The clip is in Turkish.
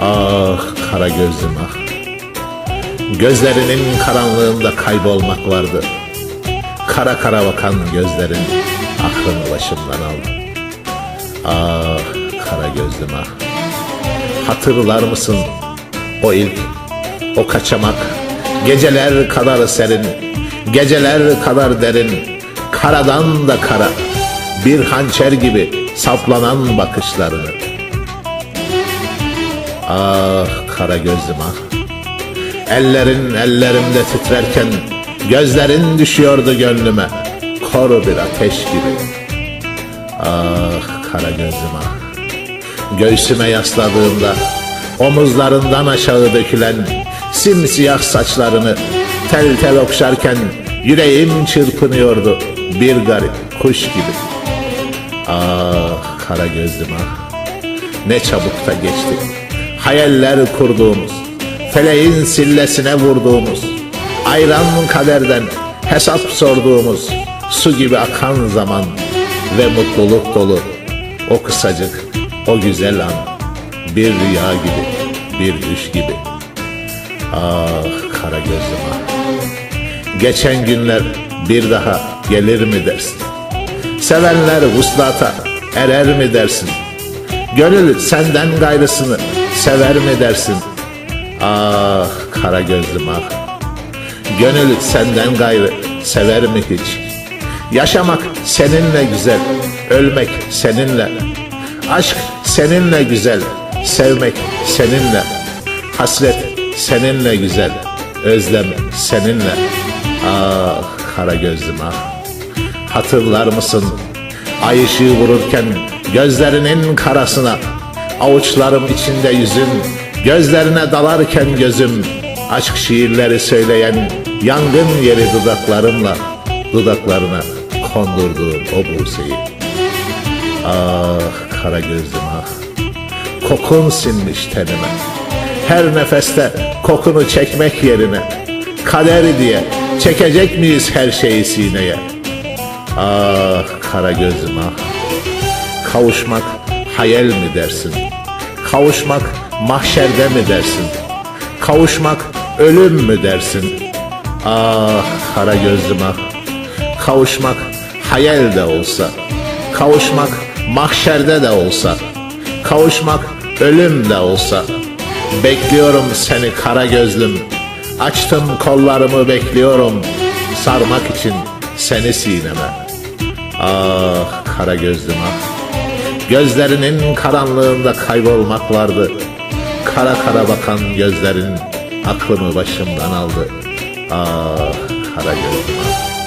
Ah kara gözlüm ah. Gözlerinin karanlığında kaybolmak vardı. Kara kara bakan gözlerin aklını başımdan aldı. Ah kara gözlüm ah. Hatırlar mısın o ilk, o kaçamak, geceler kadar serin, geceler kadar derin, karadan da kara, bir hançer gibi saplanan bakışlarını. Ah kara gözlüm ah. Ellerin ellerimde titrerken gözlerin düşüyordu gönlüme. Koru bir ateş gibi. Ah kara gözlüm ah. Göğsüme yasladığımda omuzlarından aşağı dökülen simsiyah saçlarını tel tel okşarken yüreğim çırpınıyordu bir garip kuş gibi. Ah kara gözlüm ah. Ne çabuk da geçti. Hayaller kurduğumuz, feleğin sillesine vurduğumuz, ayran kaderden hesap sorduğumuz, su gibi akan zaman ve mutluluk dolu o kısacık, o güzel an, bir rüya gibi, bir düş gibi. Ah kara gözlüm ah. Geçen günler bir daha gelir mi dersin? Sevenler vuslata erer mi dersin? Gönül senden gayrısını sever mi dersin? Ah kara gözlüm ah. Gönül senden gayrı sever mi hiç? Yaşamak seninle güzel, ölmek seninle. Aşk seninle güzel, sevmek seninle. Hasret seninle güzel, özlem seninle. Ah kara gözlüm ah. Hatırlar mısın ay ışığı vururken gözlerinin karasına avuçlarım içinde yüzün gözlerine dalarken gözüm. Aşk şiirleri söyleyen yangın yeri dudaklarımla dudaklarına kondurduğum o buseyi. Ah kara gözlüm ah. Kokun sinmiş tenime. Her nefeste kokunu çekmek yerine kader diye çekecek miyiz her şeyi sineye? Ah kara gözüm ah. Kavuşmak hayal mi dersin? Kavuşmak mahşerde mi dersin? Kavuşmak ölüm mü dersin? Ah kara gözüm ah. Kavuşmak hayal de olsa Kavuşmak mahşerde de olsa Kavuşmak ölüm de olsa. Bekliyorum seni kara gözlüm. Açtım kollarımı bekliyorum. Sarmak için seni sineme. Ah kara gözlüm ah Gözlerinin karanlığında kaybolmak vardı Kara kara bakan gözlerin aklımı başımdan aldı. Ah kara gözlüm ah